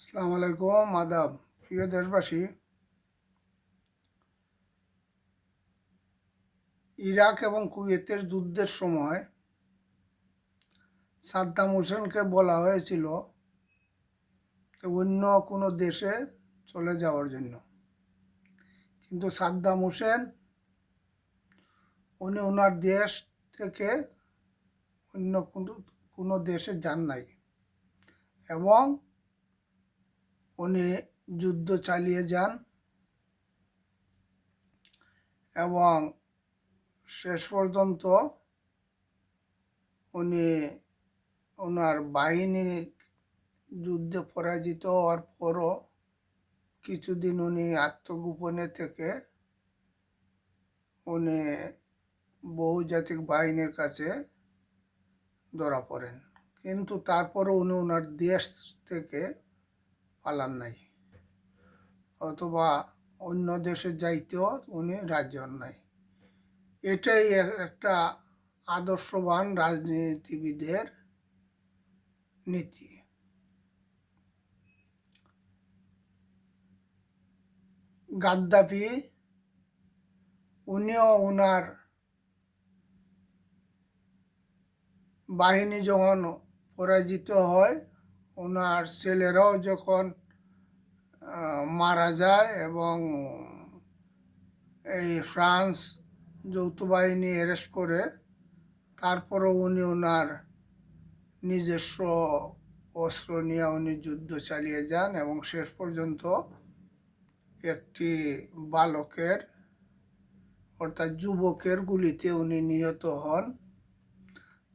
আসসালামু আলাইকুম, আদাব। প্রিয় দেশবাসী, ইরাক এবং কুয়েতের যুদ্ধের সময় সাদ্দাম হোসেনকে বলা হয়েছিল অন্য কোনো দেশে চলে যাওয়ার জন্য। কিন্তু সাদ্দাম হোসেন উনি ওনার দেশ থেকে অন্য কোনো কোনো দেশে যান নাই। এবং উনি যুদ্ধ চালিয়ে যান এবং শেষ পর্যন্ত উনি ওনার বাহিনী যুদ্ধে পরাজিত হওয়ার পরও কিছুদিন উনি আত্মগোপনে থেকে উনি বহুজাতিক বাহিনীর কাছে ধরা পড়েন। কিন্তু তারপরও উনি ওনার দেশ থেকে পালান নাই। অথবা অন্য দেশে যাইতেও উনি রাজি হন নাই। এটাই একটা আদর্শবান রাজনীতিবিদের নীতি। গাদ্দাফি, উনিও ওনার বাহিনী যখন পরাজিত হয় ওনার ছেলেরাও যখন মারা যায় এবং এই ফ্রান্স যৌথ বাহিনী অ্যারেস্ট করে, তারপরও উনি ওনার নিজস্ব অস্ত্র নিয়ে উনি যুদ্ধ চালিয়ে যান এবং শেষ পর্যন্ত একটি বালকের, অর্থাৎ যুবকের গুলিতে উনি নিহত হন।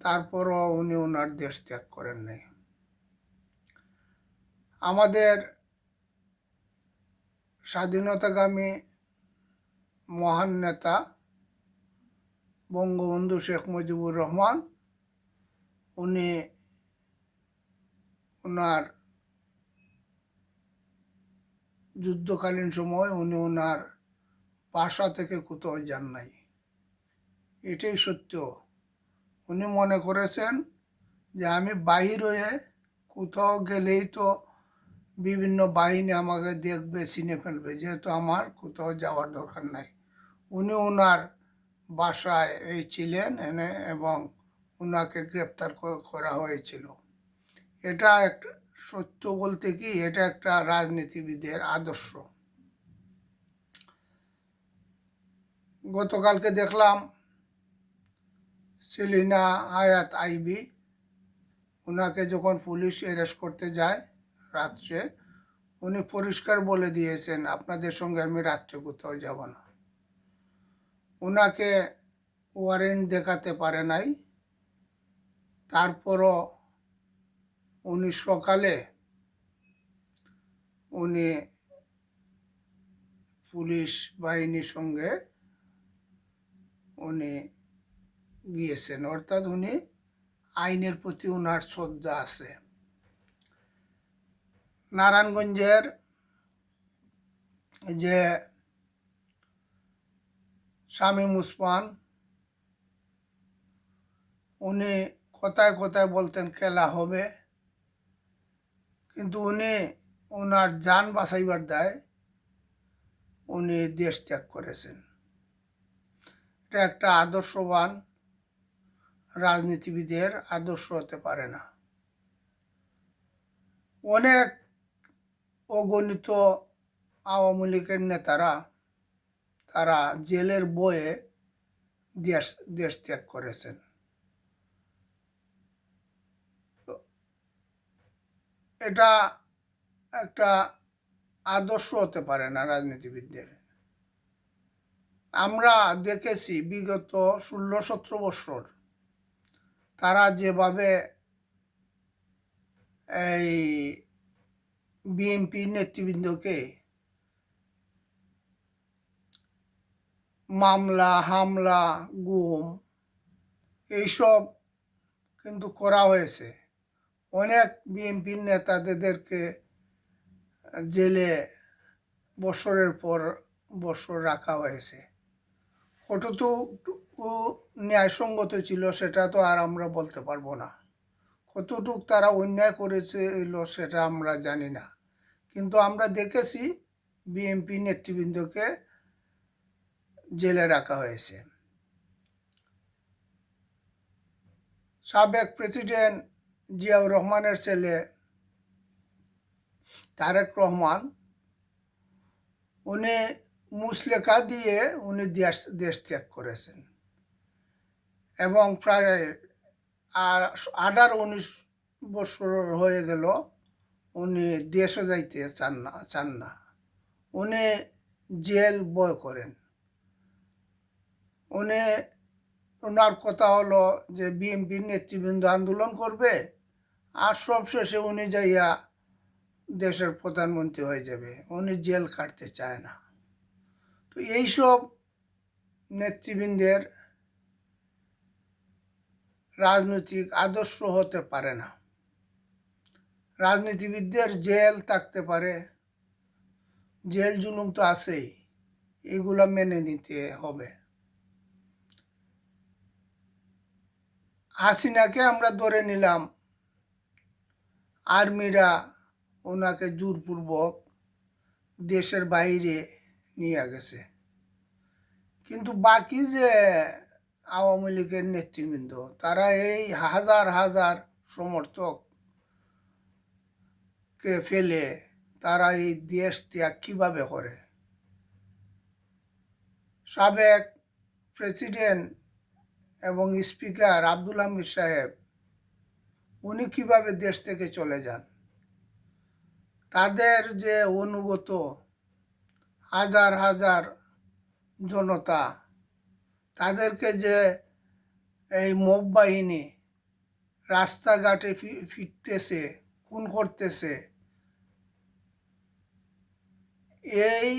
তারপরও উনি ওনার দেশ ত্যাগ করেন নাই। আমাদের স্বাধীনতাগামী মহান নেতা বঙ্গবন্ধু শেখ মুজিবুর রহমান, উনি ওনার যুদ্ধকালীন সময় উনি ওনার বাসা থেকে কোথাও যান নাই। এটাই সত্য। উনি মনে করেছেন যে আমি বাহির হয়ে কোথাও গেলেই তো বিভিন্ন বাহিনী আমাকে দেখবে, চিনে ফেলবে। যেহেতু আমার কোথাও যাওয়ার দরকার নাই। উনি ওনার বাসায় এই ছিলেন এনে এবং ওনাকে গ্রেপ্তার করা হয়েছিল। এটা একটা সত্য বলতে কি, এটা একটা রাজনীতিবিদের আদর্শ। গতকালকে দেখলাম সেলিনা আয়াত আইবি ওনাকে যখন পুলিশ অ্যারেস্ট করতে যায় রাত্রে উনি পরিষ্কার বলে দিয়েছেন, আপনাদের সঙ্গে আমি রাত্রে কোথাও যাব না। ওনাকে ওয়ারেন্ট দেখাতে পারে নাই। তারপরও উনি সকালে উনি পুলিশ বাহিনীর সঙ্গে উনি গিয়েছেন। অর্থাৎ উনি আইনের প্রতি ওনার শ্রদ্ধা আছে। নারায়ণগঞ্জের যে শামীম মুসমান উনি কথায় কথায় বলতেন খেলা হবে। কিন্তু উনি ওনার যান বাঁচাইবার দায় উনি দেশ ত্যাগ করেছেন। এটা একটা আদর্শবান রাজনীতিবিদের আদর্শ হতে পারে না। অনেক অগণিত আওয়ামী লীগের নেতারা তারা জেলের বয়ে দেশ দেশ ত্যাগ করেছেন। এটা একটা আদর্শ হতে পারে না রাজনীতিবিদদের। আমরা দেখেছি বিগত ষোলো সতেরো বছর তারা যেভাবে এই বিএনপি নেতৃবৃন্দকে মামলা, হামলা, গুম এইসব কিন্তু করা হয়েছে। অনেক বিএনপির নেতাদেরকে জেলে বছরের পর বছর রাখা হয়েছে। কতটুকু ন্যায়সঙ্গত ছিল সেটা তো আর আমরা বলতে পারব না। কতটুক তারা অন্যায় করেছিল সেটা আমরা জানি না। কিন্তু আমরা দেখেছি বিএনপি নেতৃবৃন্দকে জেলে রাখা হয়েছে। সাবেক প্রেসিডেন্ট জিয়াউর রহমানের ছেলে তারেক রহমান, উনি মুসলেখা দিয়ে উনি দেশ দেশ ত্যাগ করেছেন এবং প্রায় আঠারো, উনিশ বছর হয়ে গেল উনি দেশও যাইতে চান না চান না। উনি জেল বয় করেন। উনি ওনার কথা হলো যে বিএনপির নেতৃবৃন্দ আন্দোলন করবে আর সবশেষে উনি যাইয়া দেশের প্রধানমন্ত্রী হয়ে যাবে। উনি জেল কাটতে চায় না। তো এইসব নেতৃবৃন্দের রাজনৈতিক আদর্শ হতে পারে না। রাজনীতিবিদদের জেল থাকতে পারে। জেল জুলুম তো আছেই, এগুলা মেনে নিতে হবে। হাসিনাকে আমরা ধরে নিলাম, আর্মিরা ওনাকে জোরপূর্বক দেশের বাইরে নিয়ে গেছে। কিন্তু বাকি যে আওয়ামী লীগের নেতৃবৃন্দ, তারা এই হাজার হাজার সমর্থক ফেলে, তারা এই দেশ ত্যাগ কীভাবে করে? সাবেক প্রেসিডেন্ট এবং স্পিকার আব্দুল হামিদ সাহেব, উনি কীভাবে দেশ থেকে চলে যান? তাদের যে অনুগত হাজার হাজার জনতা, তাদেরকে যে এই মোব বাহিনী রাস্তাঘাটে ফিরতেছে, খুন করতেছে এই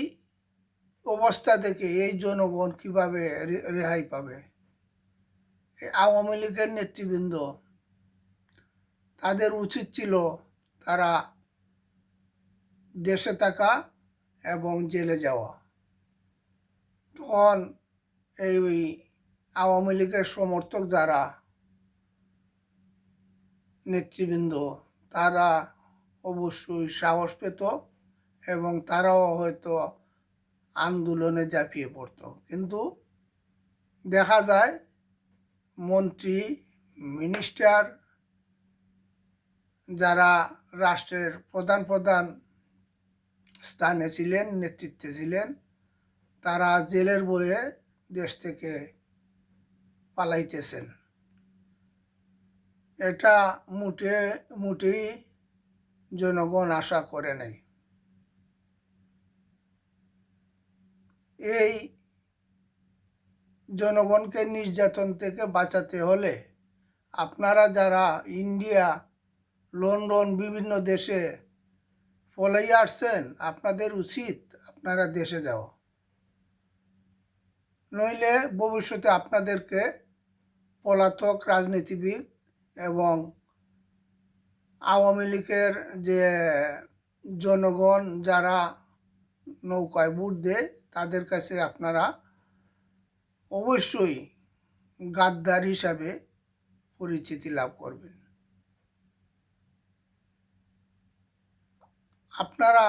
অবস্থা থেকে এই জনগণ কীভাবে রেহাই পাবে? আওয়ামী লীগের নেতৃবৃন্দ, তাদের উচিত ছিল তারা দেশে থাকা এবং জেলে যাওয়া। তখন এই আওয়ামী লীগের সমর্থক যারা, নেতৃবৃন্দ, তারা অবশ্যই সাহস পেত এবং তারাও হয়তো আন্দোলনে ঝাঁপিয়ে পড়ত। কিন্তু দেখা যায় মন্ত্রী মিনিস্টার যারা রাষ্ট্রের প্রধান প্রধান স্থানে ছিলেন, নেতৃত্বে ছিলেন, তারা জেলের বয়ে দেশ থেকে পালাইতেছেন। এটা মুটে, মুটেই জনগণ আশা করে নাই। এই জনগণকে নির্যাতন থেকে বাঁচাতে হলে আপনারা যারা ইন্ডিয়া, লন্ডন, বিভিন্ন দেশে ফলাই আসছেন, আপনাদের উচিত আপনারা দেশে যাওয়া। নইলে ভবিষ্যতে আপনাদেরকে পলাতক রাজনীতিবিদ এবং আওয়ামী লীগের যে জনগণ যারা নৌকায় বুট দেয় তাদের কাছে আপনারা অবশ্যই গাদ্দার হিসাবে পরিচিতি লাভ করবেন। আপনারা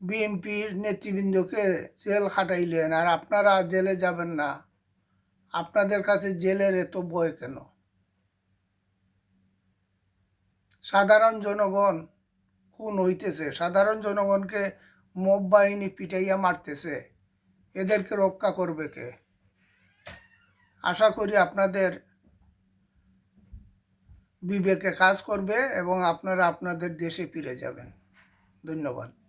বিএনপির নেতৃবৃন্দকে জেল খাটাইলেন আর আপনারা জেলে যাবেন না। আপনাদের কাছে জেলের এত বয় কেন? সাধারণ জনগণ খুন হইতেছে। সাধারণ জনগণকে মব বাহিনী পিটাইয়া মারতেছে। এদেরকে রক্ষা করবে কে? আশা করি আপনাদের বিবেকে কাজ করবে এবং আপনারা আপনাদের দেশে ফিরে যাবেন। ধন্যবাদ।